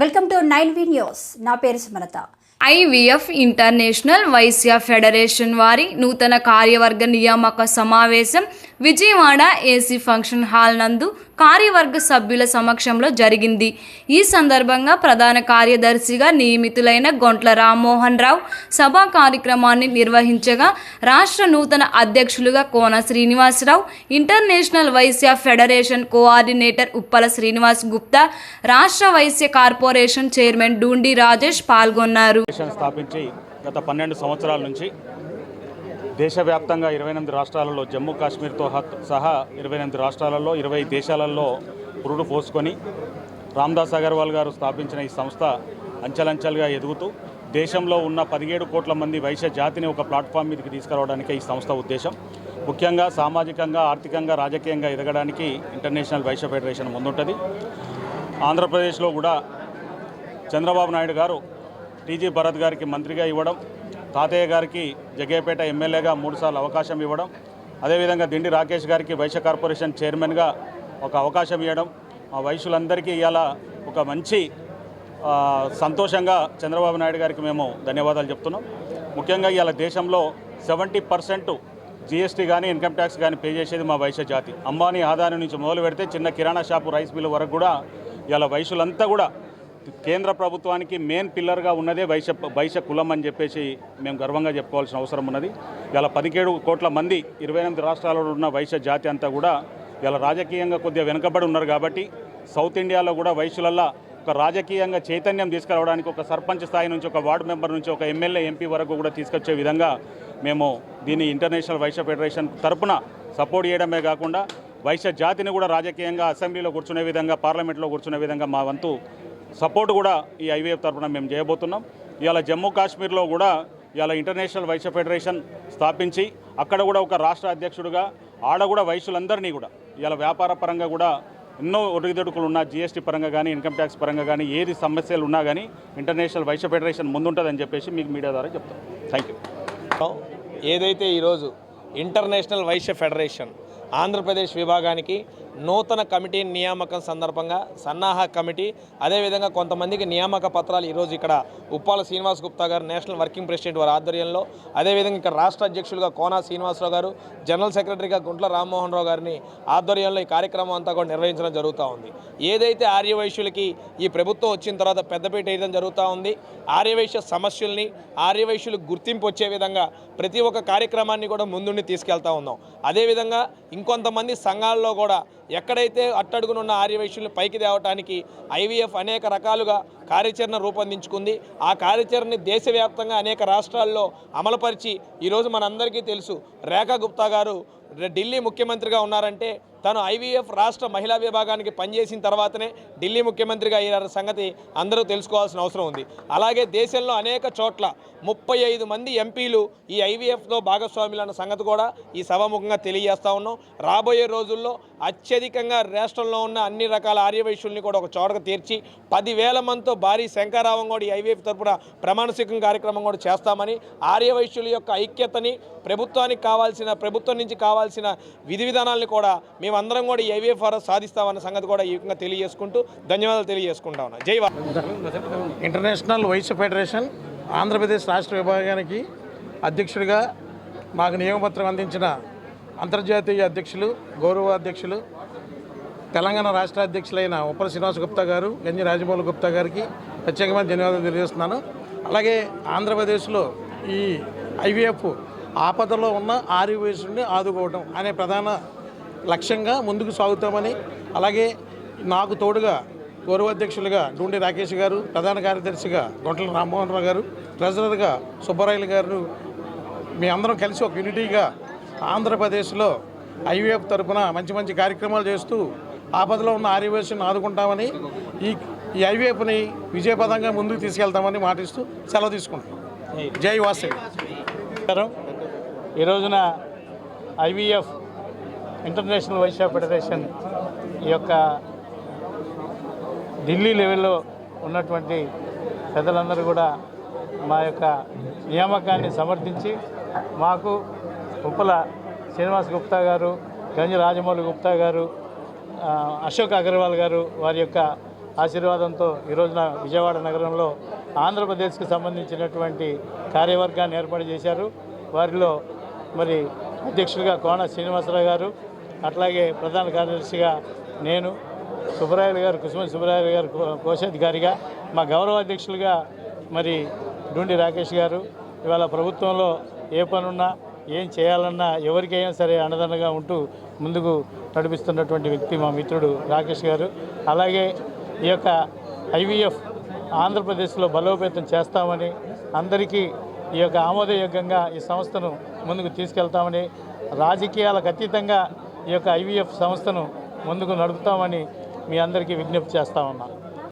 Welcome to nine V news. నా పేరు Sumalatha. IVF international Vaishya federation వారి నూతన కార్యవర్గ నియామక సమావేశం విజయవాడ ఏసీ ఫంక్షన్ హాల్ నందు కార్యవర్గ సభ్యుల సమక్షంలో జరిగింది. ఈ సందర్భంగా ప్రధాన కార్యదర్శిగా నియమితులైన గొంట్ల రామ్మోహన్ రావు సభా కార్యక్రమాన్ని నిర్వహించగా రాష్ట్ర నూతన అధ్యక్షులుగా Kona Srinivasarao international Vaishya federation coordinator Uppala Srinivas Gupta రాష్ట్ర వైశ్య కార్పొరేషన్ చైర్మన్ డూండి రాజేష్ పాల్గొన్నారు. స్థాపించి గత పన్నెండు సంవత్సరాల నుంచి దేశవ్యాప్తంగా ఇరవై ఎనిమిది రాష్ట్రాలలో జమ్మూ కాశ్మీర్తో హత్ సహా ఇరవై ఎనిమిది రాష్ట్రాలలో ఇరవై దేశాలలో పురుడు పోసుకొని రామ్దాస్ అగర్వాల్ గారు స్థాపించిన ఈ సంస్థ అంచెలంచెలుగా ఎదుగుతూ దేశంలో ఉన్న పదిహేడు కోట్ల మంది వైశ్య జాతిని ఒక ప్లాట్ఫామ్ మీదకి తీసుకురావడానికి ఈ సంస్థ ఉద్దేశం. ముఖ్యంగా సామాజికంగా ఆర్థికంగా రాజకీయంగా ఎదగడానికి ఇంటర్నేషనల్ వైశ్య ఫెడరేషన్ ముందుంటుంది. ఆంధ్రప్రదేశ్లో కూడా చంద్రబాబు నాయుడు గారు టీజీ భరత్ గారికి మంత్రిగా ఇవ్వడం తాతయ్య గారికి జగ్గేపేట ఎమ్మెల్యేగా మూడుసార్లు అవకాశం ఇవ్వడం అదేవిధంగా దిండి రాకేష్ గారికి వైశ్య కార్పొరేషన్ చైర్మన్గా ఒక అవకాశం ఇవ్వడం ఆ వైశ్యులందరికీ ఇవాళ ఒక మంచి సంతోషంగా చంద్రబాబు నాయుడు గారికి మేము ధన్యవాదాలు చెప్తున్నాం. ముఖ్యంగా ఇవాళ దేశంలో సెవెంటీ పర్సెంట్ జీఎస్టీ కానీ ఇన్కమ్ ట్యాక్స్ కానీ పే చేసేది మా వైశ్య జాతి. అంబానీ ఆదాయం నుంచి మొదలు పెడితే చిన్న కిరాణా షాపు రైస్ మిల్ వరకు కూడా ఇవాళ వైశ్యులంతా కూడా కేంద్ర ప్రభుత్వానికి మెయిన్ పిల్లర్గా ఉన్నదే వైశ్య వైశ్య కులం అని చెప్పేసి మేము గర్వంగా చెప్పుకోవాల్సిన అవసరం ఉన్నది. ఇలా పదిహేడు కోట్ల మంది ఇరవై ఎనిమిది రాష్ట్రాలలో ఉన్న వైశ్య జాతి అంతా కూడా ఇలా రాజకీయంగా కొద్దిగా వెనుకబడి ఉన్నారు కాబట్టి సౌత్ ఇండియాలో కూడా వైశ్యులల్లా ఒక రాజకీయంగా చైతన్యం తీసుకురావడానికి ఒక సర్పంచ్ స్థాయి నుంచి ఒక వార్డు మెంబర్ నుంచి ఒక ఎమ్మెల్యే ఎంపీ వరకు కూడా తీసుకొచ్చే విధంగా మేము దీన్ని ఇంటర్నేషనల్ వైశ్య ఫెడరేషన్ తరపున సపోర్ట్ చేయడమే కాకుండా వైశ్య జాతిని కూడా రాజకీయంగా అసెంబ్లీలో కూర్చునే విధంగా పార్లమెంట్లో కూర్చునే విధంగా మా వంతు సపోర్ట్ కూడా ఈ ఐవీఎఫ్ తరఫున మేము చేయబోతున్నాం. ఇవాళ జమ్మూ కాశ్మీర్లో కూడా ఇవాళ ఇంటర్నేషనల్ వైశ్య ఫెడరేషన్ స్థాపించి అక్కడ కూడా ఒక రాష్ట్ర అధ్యక్షుడుగా ఆడ కూడా వైశ్యులందరినీ కూడా ఇవాళ వ్యాపార పరంగా కూడా ఎన్నో ఒడిదుడుకులు ఉన్నా జీఎస్టీ పరంగా కానీ ఇన్కమ్ ట్యాక్స్ పరంగా కానీ ఏది సమస్యలు ఉన్నా కానీ ఇంటర్నేషనల్ వైశ్య ఫెడరేషన్ ముందుంటుందని చెప్పేసి మీకు మీడియా ద్వారా చెప్తాం. థ్యాంక్ యూ ఏదైతే ఈరోజు ఇంటర్నేషనల్ వైశ్య ఫెడరేషన్ ఆంధ్రప్రదేశ్ విభాగానికి నూతన కమిటీ నియామకం సందర్భంగా సన్నాహ కమిటీ అదేవిధంగా కొంతమందికి నియామక పత్రాలు ఈరోజు ఇక్కడ ఉప్పాల శ్రీనివాస్ గుప్తా గారు నేషనల్ వర్కింగ్ ప్రెసిడెంట్ వారి ఆధ్వర్యంలో అదేవిధంగా ఇక్కడ రాష్ట్ర అధ్యక్షులుగా కోనా శ్రీనివాసరావు గారు జనరల్ సెక్రటరీగా గుంట్ల రామ్మోహన్ రావు గారిని ఆధ్వర్యంలో ఈ కార్యక్రమం అంతా కూడా నిర్వహించడం జరుగుతూ ఉంది. ఏదైతే ఆర్యవైశ్యులకి ఈ ప్రభుత్వం వచ్చిన తర్వాత పెద్దపీట వేయడం జరుగుతూ ఉంది ఆర్యవైశ్య సమస్యల్ని ఆర్యవైశ్యులకు గుర్తింపు వచ్చే విధంగా ప్రతి ఒక్క కార్యక్రమాన్ని కూడా ముందుండి తీసుకెళ్తా ఉన్నాం. అదేవిధంగా ఇంకొంతమంది సంఘాల్లో కూడా ఎక్కడైతే అట్టడుగునున్న ఆర్యవైశ్యులను పైకి తేవటానికి ఐవీఎఫ్ అనేక రకాలుగా కార్యాచరణ రూపొందించుకుంది. ఆ కార్యాచరణని దేశవ్యాప్తంగా అనేక రాష్ట్రాల్లో అమలుపరిచి ఈరోజు మనందరికీ తెలుసు. రేఖా గుప్తా గారు ఢిల్లీ ముఖ్యమంత్రిగా ఉన్నారంటే తను ఐవీఎఫ్ రాష్ట్ర మహిళా విభాగానికి పనిచేసిన తర్వాతనే ఢిల్లీ ముఖ్యమంత్రిగా అయ్యారు సంగతి అందరూ తెలుసుకోవాల్సిన అవసరం ఉంది. అలాగే దేశంలో అనేక చోట్ల ముప్పై ఐదు మంది ఎంపీలు ఈ ఐవీఎఫ్లో భాగస్వాములు అన్న సంగతి కూడా ఈ సభాముఖంగా తెలియజేస్తా ఉన్నాం. రాబోయే రోజుల్లో అత్యధికంగా రాష్ట్రంలో ఉన్న అన్ని రకాల ఆర్యవైశ్యుల్ని కూడా ఒక చోటకు తీర్చి పదివేల మందితో భారీ శంకారావం కూడా ఈ ఐవీఎఫ్ తరపున ప్రమాణ కార్యక్రమం కూడా చేస్తామని ఆర్యవైశ్యుల యొక్క ఐక్యతని ప్రభుత్వానికి కావాల్సిన ప్రభుత్వం నుంచి కావాల్సిన విధి విధానాలను కూడా మేమందరం కూడా ఈ ఐవీఎఫ్ సాధిస్తామన్న సంగతి కూడా ఈ విధంగా తెలియజేసుకుంటూ ధన్యవాదాలు తెలియజేసుకుంటా ఉన్నా. జై ఇంటర్నేషనల్ వైస్ ఫెడరేషన్ ఆంధ్రప్రదేశ్ రాష్ట్ర విభాగానికి అధ్యక్షుడిగా మాకు నియమపత్రం అందించిన అంతర్జాతీయ అధ్యక్షులు గౌరవ అధ్యక్షులు తెలంగాణ రాష్ట్ర అధ్యక్షులైన ఉప్పల శ్రీనివాస గుప్తా గారు గంజి రాజమౌళి గుప్తా గారికి ప్రత్యేకమైన ధన్యవాదాలు తెలియజేస్తున్నాను. అలాగే ఆంధ్రప్రదేశ్లో ఈ ఐవీఎఫ్ ఆపదలో ఉన్న ఆరివేసుని ఆదుకోవడం అనే ప్రధాన లక్ష్యంగా ముందుకు సాగుతామని అలాగే నాకు తోడుగా గౌరవ అధ్యక్షులుగా డూండి రాకేష్ గారు ప్రధాన కార్యదర్శిగా గొంటల రామ్మోహన్ రావు గారు ట్రెజరర్గా సుబ్బరాయలు గారు మీ అందరం కలిసి ఒక యూనిటీగా ఆంధ్రప్రదేశ్లో ఐవీఎఫ్ తరపున మంచి మంచి కార్యక్రమాలు చేస్తూ ఆపదలో ఉన్న ఆర్యవేషన్ ఆదుకుంటామని ఈ ఈ ఐవీఎఫ్ని విజయపదంగా ముందుకు తీసుకెళ్తామని మాటిస్తూ సెలవు తీసుకుంటాం జై వాసవి నమస్కారం ఈ రోజున ఐవీఎఫ్ ఇంటర్నేషనల్ వైశ్య ఫెడరేషన్ ఈ యొక్క ఢిల్లీ లెవెల్లో ఉన్నటువంటి పెద్దలందరూ కూడా మా యొక్క నియామకాన్ని సమర్థించి మాకు ఉప్పల శ్రీనివాస్ గుప్తా గారు గంజి రాజమౌళి గుప్తా గారు అశోక్ అగర్వాల్ గారు వారి యొక్క ఆశీర్వాదంతో ఈ రోజున విజయవాడ నగరంలో ఆంధ్రప్రదేశ్కి సంబంధించినటువంటి కార్యవర్గాన్ని ఏర్పాటు చేశారు. వారిలో మరి అధ్యక్షుడిగా కోన శ్రీనివాసరావు గారు అట్లాగే ప్రధాన కార్యదర్శిగా నేను సుబ్బరాయలు గారు కుసుమ సుబ్బరాయలు గారు కో- కోశాధికారిగా మా గౌరవ అధ్యక్షులుగా మరి డుండి రాకేష్ గారు ఇవాళ ప్రభుత్వంలో ఏ పనున్నా ఏం చేయాలన్నా ఎవరికైనా సరే అండదండగా ఉంటూ ముందుకు నడిపిస్తున్నటువంటి వ్యక్తి మా మిత్రుడు రాకేష్ గారు. అలాగే ఈ యొక్క ఐవీఎఫ్ ఆంధ్రప్రదేశ్లో బలోపేతం చేస్తామని అందరికీ ఈ యొక్క ఆమోదయోగ్యంగా ఈ సంస్థను ముందుకు తీసుకెళ్తామని రాజకీయాలకు అతీతంగా ఈ యొక్క ఐవీఎఫ్ సంస్థను ముందుకు నడుపుతామని మీ అందరికీ విజ్ఞప్తి చేస్తా ఉన్నా.